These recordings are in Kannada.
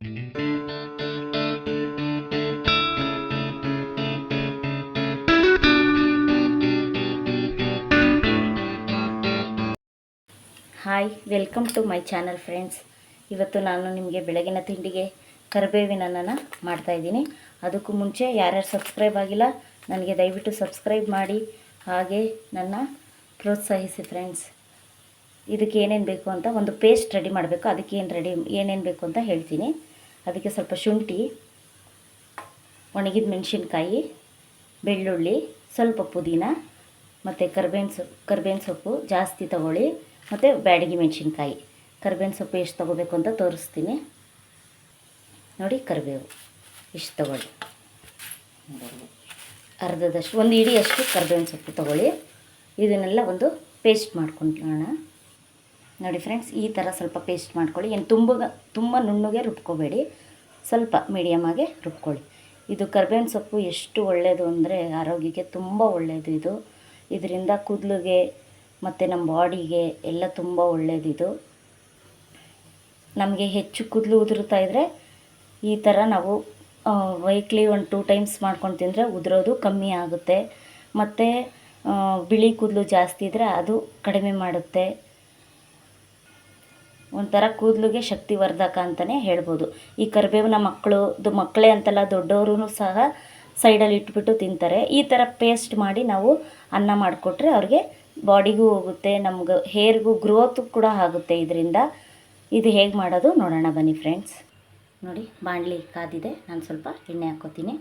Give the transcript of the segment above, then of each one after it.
Hi welcome to my channel friends ಇವತ್ತು ನಾನು ನಿಮಗೆ ಬೆಳಗಿನ ತಿಂಡಿಗೆ ಕರಿಬೇವಿನ ಅನ್ನನ ಮಾಡ್ತಾಯಿದ್ದೀನಿ ಅದಕ್ಕೂ ಮುಂಚೆ ಯಾರ್ಯಾರು ಸಬ್ಸ್ಕ್ರೈಬ್ ಆಗಿಲ್ಲ, ನನಗೆ ದಯವಿಟ್ಟು ಸಬ್ಸ್ಕ್ರೈಬ್ ಮಾಡಿ. ಹಾಗೆ ನನ್ನ ಪ್ರೋತ್ಸಾಹಿಸಿ ಫ್ರೆಂಡ್ಸ್ ಇದಕ್ಕೆ ಏನೇನು ಬೇಕು ಅಂತ ಒಂದು ಪೇಸ್ಟ್ ರೆಡಿ ಮಾಡಬೇಕು. ಅದಕ್ಕೆ ಏನು ರೆಡಿ ಏನೇನು ಬೇಕು ಅಂತ ಹೇಳ್ತೀನಿ. ಅದಕ್ಕೆ ಸ್ವಲ್ಪ ಶುಂಠಿ, ಒಣಗಿದ ಮೆಣಸಿನ್ಕಾಯಿ, ಬೆಳ್ಳುಳ್ಳಿ, ಸ್ವಲ್ಪ ಪುದೀನ ಮತ್ತು ಕರ್ಬೇವಿನ ಸೊಪ್ಪು ಕರ್ಬೇವಿನ ಸೊಪ್ಪು ಜಾಸ್ತಿ ತಗೊಳ್ಳಿ ಮತ್ತು ಬ್ಯಾಡಗಿ ಮೆಣಸಿನ್ಕಾಯಿ. ಕರ್ಬೇವಿನ ಸೊಪ್ಪು ಎಷ್ಟು ತೊಗೋಬೇಕು ಅಂತ ತೋರಿಸ್ತೀನಿ. ನೋಡಿ ಕರಿಬೇವು ಇಷ್ಟು ತಗೊಳ್ಳಿ. ಅರ್ಧದಷ್ಟು, ಒಂದು ಇಡಿಯಷ್ಟು ಕರ್ಬೇವಿನ ಸೊಪ್ಪು ತಗೊಳ್ಳಿ. ಇದನ್ನೆಲ್ಲ ಒಂದು ಪೇಸ್ಟ್ ಮಾಡ್ಕೊಳ್ಳೋಣ ನೋಡಿ ಫ್ರೆಂಡ್ಸ್ ಈ ಥರ ಸ್ವಲ್ಪ ಪೇಸ್ಟ್ ಮಾಡ್ಕೊಳ್ಳಿ. ಏನು ತುಂಬ ತುಂಬ ನುಣ್ಣಗೆ ರುಬ್ಕೋಬೇಡಿ. ಸ್ವಲ್ಪ ಮೀಡಿಯಮಾಗೆ ರುಬ್ಕೊಳ್ಳಿ. ಇದು ಕರ್ಬೇವಿನ ಸೊಪ್ಪು ಎಷ್ಟು ಒಳ್ಳೆಯದು ಅಂದರೆ ಆರೋಗ್ಯಕ್ಕೆ ತುಂಬ ಒಳ್ಳೆಯದು ಇದು. ಇದರಿಂದ ಕೂದಲಿಗೆ ಮತ್ತು ನಮ್ಮ ಬಾಡಿಗೆ ಎಲ್ಲ ತುಂಬ ಒಳ್ಳೆಯದಿದು ನಮಗೆ ಹೆಚ್ಚು ಕೂದಲು ಉದುರುತ್ತಾ ಇದ್ದರೆ ಈ ಥರ ನಾವು ವೈಕ್ಲಿ ಒಂದು ಟೂ ಟೈಮ್ಸ್ ಮಾಡ್ಕೊಂಡು ತಿಂದರೆ ಉದುರೋದು ಕಮ್ಮಿ ಆಗುತ್ತೆ. ಮತ್ತು ಬಿಳಿ ಕೂದಲು ಜಾಸ್ತಿ ಇದ್ದರೆ ಅದು ಕಡಿಮೆ ಮಾಡುತ್ತೆ. ಒಂಥರ ಕೂದಲಿಗೆ ಶಕ್ತಿವರ್ಧಕ ಅಂತಲೇ ಹೇಳ್ಬೋದು. ಈ ಕರಿಬೇವಿನ ಮಕ್ಕಳು, ದು ಮಕ್ಕಳೇ ಅಂತಲ್ಲ ದೊಡ್ಡವರು ಸಹ ಸೈಡಲ್ಲಿ ಇಟ್ಬಿಟ್ಟು ತಿಂತಾರೆ. ಈ ಥರ ಪೇಸ್ಟ್ ಮಾಡಿ ನಾವು ಅನ್ನ ಮಾಡಿಕೊಟ್ರೆ ಅವ್ರಿಗೆ ಬಾಡಿಗೂ ಹೋಗುತ್ತೆ, ನಮ್ಗೆ ಹೇರ್ಗೂ ಗ್ರೋತ್ ಕೂಡ ಆಗುತ್ತೆ ಇದರಿಂದ. ಇದು ಹೇಗೆ ಮಾಡೋದು ನೋಡೋಣ ಬನ್ನಿ ಫ್ರೆಂಡ್ಸ್. ನೋಡಿ, ಬಾಣಲಿ ಕಾದಿದೆ, ನಾನು ಸ್ವಲ್ಪ ಎಣ್ಣೆ ಹಾಕ್ಕೋತೀನಿ.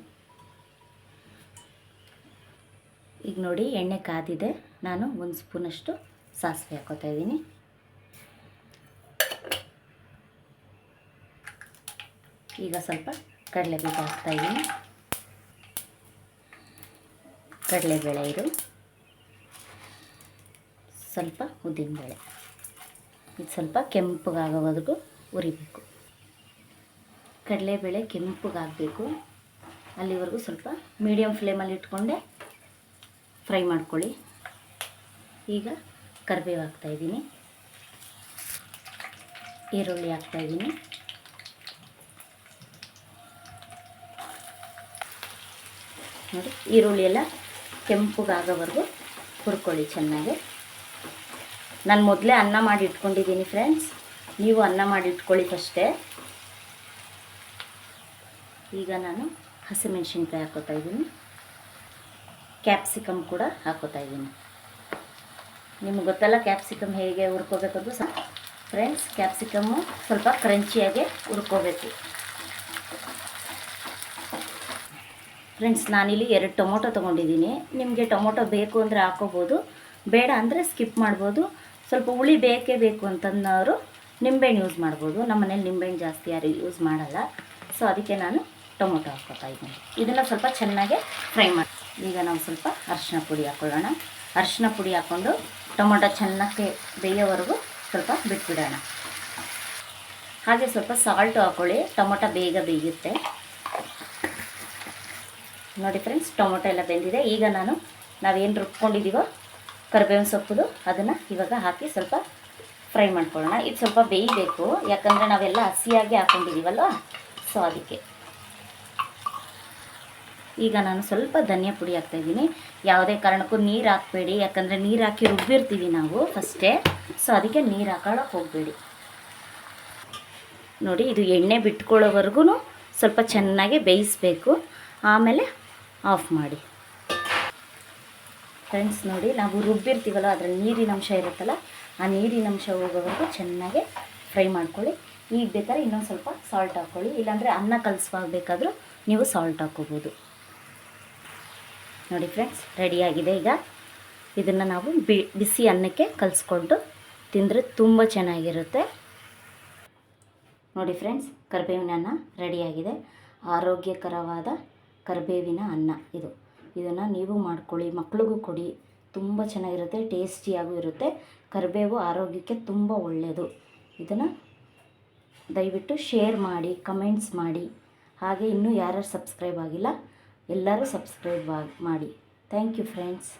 ಈಗ ನೋಡಿ, ಎಣ್ಣೆ ಕಾದಿದೆ. ನಾನು ಒಂದು ಸ್ಪೂನಷ್ಟು ಸಾಸಿವೆ ಹಾಕೋತಾ ಇದ್ದೀನಿ. ಈಗ ಸ್ವಲ್ಪ ಕಡಲೆಬೀಜ ಹಾಕ್ತಾಯಿದ್ದೀನಿ ಕಡಲೆಬೇಳೆ ಇದು. ಸ್ವಲ್ಪ ಉದ್ದಿನಬೇಳೆ. ಇದು ಸ್ವಲ್ಪ ಕೆಂಪಗಾಗೋವರೆಗೂ ಉರಿಬೇಕು ಕಡಲೆಬೇಳೆ ಕೆಂಪಗಾಗಬೇಕು. ಅಲ್ಲಿವರೆಗೂ ಸ್ವಲ್ಪ ಮೀಡಿಯಮ್ ಫ್ಲೇಮಲ್ಲಿ ಇಟ್ಕೊಂಡೆ ಫ್ರೈ ಮಾಡ್ಕೊಳ್ಳಿ. ಈಗ ಕರಿಬೇವು ಹಾಕ್ತಾಯಿದ್ದೀನಿ ಈರುಳ್ಳಿ ಹಾಕ್ತಾಯಿದ್ದೀನಿ ನೋಡಿ, ಈರುಳ್ಳಿ ಎಲ್ಲ ಕೆಂಪಗಾಗೋವರೆಗೂ ಹುರ್ಕೊಳ್ಳಿ ಚೆನ್ನಾಗಿ. ನಾನು ಮೊದಲೇ ಅನ್ನ ಮಾಡಿ ಇಟ್ಕೊಂಡಿದ್ದೀನಿ ಫ್ರೆಂಡ್ಸ್ ನೀವು ಅನ್ನ ಮಾಡಿ ಇಟ್ಕೊಳ್ಳಿ ಫಸ್ಟೇ ಈಗ ನಾನು ಹಸಿಮೆಣ್ಸಿನ್ಕಾಯಿ ಹಾಕೋತಾ ಇದ್ದೀನಿ. ಕ್ಯಾಪ್ಸಿಕಮ್ ಕೂಡ ಹಾಕೋತಾ ಇದ್ದೀನಿ. ನಿಮ್ಗೆ ಗೊತ್ತಲ್ಲ ಕ್ಯಾಪ್ಸಿಕಮ್ ಹೇಗೆ ಹುರ್ಕೋಬೇಕಂದ್ರೂ ಸಹ ಫ್ರೆಂಡ್ಸ್ ಕ್ಯಾಪ್ಸಿಕಮ್ಮು ಸ್ವಲ್ಪ ಕ್ರಂಚಿಯಾಗೆ ಹುರ್ಕೋಬೇಕು. ಫ್ರೆಂಡ್ಸ್ ನಾನಿಲ್ಲಿ ಎರಡು ಟೊಮೊಟೊ ತೊಗೊಂಡಿದ್ದೀನಿ. ನಿಮಗೆ ಟೊಮೊಟೊ ಬೇಕು ಅಂದರೆ ಹಾಕೋಬೋದು. ಬೇಡ ಅಂದರೆ ಸ್ಕಿಪ್ ಮಾಡ್ಬೋದು. ಸ್ವಲ್ಪ ಹುಳಿ ಬೇಕೇ ಬೇಕು ಅಂತಂದವರು ನಿಂಬೆಹಣ್ಣು ಯೂಸ್ ಮಾಡ್ಬೋದು. ನಮ್ಮ ಮನೇಲಿ ನಿಂಬೆಹಣ್ಣು ಜಾಸ್ತಿ ಯಾರು ಯೂಸ್ ಮಾಡಲ್ಲ. ಸೊ ಅದಕ್ಕೆ ನಾನು ಟೊಮೊಟೊ ಹಾಕ್ಕೊತಾ ಇದ್ದೀನಿ. ಇದನ್ನು ಸ್ವಲ್ಪ ಚೆನ್ನಾಗಿ ಫ್ರೈ ಮಾಡಿ, ಈಗ ನಾವು ಸ್ವಲ್ಪ ಅರಿಶಿನ ಪುಡಿ ಹಾಕ್ಕೊಳ್ಳೋಣ ಅರಿಶಿನ ಪುಡಿ ಹಾಕ್ಕೊಂಡು ಟೊಮೊಟೊ ಚೆನ್ನಾಗಿ ಬೇಯೋವರೆಗೂ ಸ್ವಲ್ಪ ಬಿಟ್ಬಿಡೋಣ. ಹಾಗೆ ಸ್ವಲ್ಪ ಸಾಲ್ಟು ಹಾಕ್ಕೊಳ್ಳಿ ಟೊಮೊಟೊ ಬೇಗ ಬೇಯುತ್ತೆ. ನೋಡಿ ಫ್ರೆಂಡ್ಸ್ ಟೊಮೊಟೊ ಎಲ್ಲ ಬೆಂದಿದೆ. ಈಗ ನಾನು ನಾವೇನು ರುಬ್ಕೊಂಡಿದ್ದೀವೋ ಕರಿಬೇವಿನ ಸೊಪ್ಪುದು, ಅದನ್ನು ಇವಾಗ ಹಾಕಿ ಸ್ವಲ್ಪ ಫ್ರೈ ಮಾಡ್ಕೊಳ್ಳೋಣ. ಇದು ಸ್ವಲ್ಪ ಬೇಯಬೇಕು, ಯಾಕಂದರೆ ನಾವೆಲ್ಲ ಹಸಿಯಾಗಿ ಹಾಕ್ಕೊಂಡಿದ್ದೀವಲ್ವ ಸೊ ಅದಕ್ಕೆ. ಈಗ ನಾನು ಸ್ವಲ್ಪ ಧನಿಯಾ ಪುಡಿ ಹಾಕ್ತಾಯಿದ್ದೀನಿ ಯಾವುದೇ ಕಾರಣಕ್ಕೂ ನೀರು ಹಾಕಬೇಡಿ, ಯಾಕಂದರೆ ನೀರು ಹಾಕಿ ರುಬ್ಬಿರ್ತೀವಿ ನಾವು ಫಸ್ಟೇ. ಸೊ ಅದಕ್ಕೆ ನೀರು ಹಾಕೊಳ್ಳೋಕೆ ಹೋಗಬೇಡಿ. ನೋಡಿ, ಇದು ಎಣ್ಣೆ ಬಿಟ್ಕೊಳ್ಳೋವರೆಗೂ ಸ್ವಲ್ಪ ಚೆನ್ನಾಗಿ ಬೇಯಿಸಬೇಕು. ಆಮೇಲೆ ಆಫ್ ಮಾಡಿ. ಫ್ರೆಂಡ್ಸ್ ನೋಡಿ, ನಾವು ರುಬ್ಬಿರ್ತೀವಲ್ಲ, ಅದರಲ್ಲಿ ನೀರಿನ ಅಂಶ ಇರುತ್ತಲ್ಲ, ಆ ನೀರಿನ ಅಂಶ ಹೋಗೋವರೆಗೂ ಚೆನ್ನಾಗಿ ಫ್ರೈ ಮಾಡ್ಕೊಳ್ಳಿ. ಈಗ ಬೇಕಾದ್ರೆ ಇನ್ನೊಂದು ಸ್ವಲ್ಪ ಸಾಲ್ಟ್ ಹಾಕ್ಕೊಳ್ಳಿ ಇಲ್ಲಾಂದರೆ ಅನ್ನ ಕಲಿಸುವಾಗ ಬೇಕಾದರೂ ನೀವು ಸಾಲ್ಟ್ ಹಾಕ್ಕೋಬೋದು. ನೋಡಿ ಫ್ರೆಂಡ್ಸ್ ರೆಡಿಯಾಗಿದೆ ಈಗ. ಇದನ್ನು ನಾವು ಬಿಸಿ ಅನ್ನಕ್ಕೆ ಕಲಿಸ್ಕೊಂಡು ತಿಂದರೆ ತುಂಬ ಚೆನ್ನಾಗಿರುತ್ತೆ. ನೋಡಿ ಫ್ರೆಂಡ್ಸ್ ಕರಿಬೇವಿನ ಅನ್ನ ರೆಡಿಯಾಗಿದೆ ಆರೋಗ್ಯಕರವಾದ ಕರಿಬೇವಿನ ಅನ್ನ ಇದು. ಇದನ್ನು ನೀವು ಮಾಡ್ಕೊಳ್ಳಿ, ಮಕ್ಳಿಗೂ ಕೊಡಿ. ತುಂಬ ಚೆನ್ನಾಗಿರುತ್ತೆ, ಟೇಸ್ಟಿಯಾಗೂ ಇರುತ್ತೆ. ಕರಿಬೇವು ಆರೋಗ್ಯಕ್ಕೆ ತುಂಬ ಒಳ್ಳೆಯದು ಇದನ್ನು ದಯವಿಟ್ಟು ಶೇರ್ ಮಾಡಿ, ಕಮೆಂಟ್ಸ್ ಮಾಡಿ. ಹಾಗೆ ಇನ್ನೂ ಯಾರ್ಯಾರು ಸಬ್ಸ್ಕ್ರೈಬ್ ಆಗಿಲ್ಲ, ಎಲ್ಲರೂ ಸಬ್ಸ್ಕ್ರೈಬ್ ಮಾಡಿ. Thank you friends.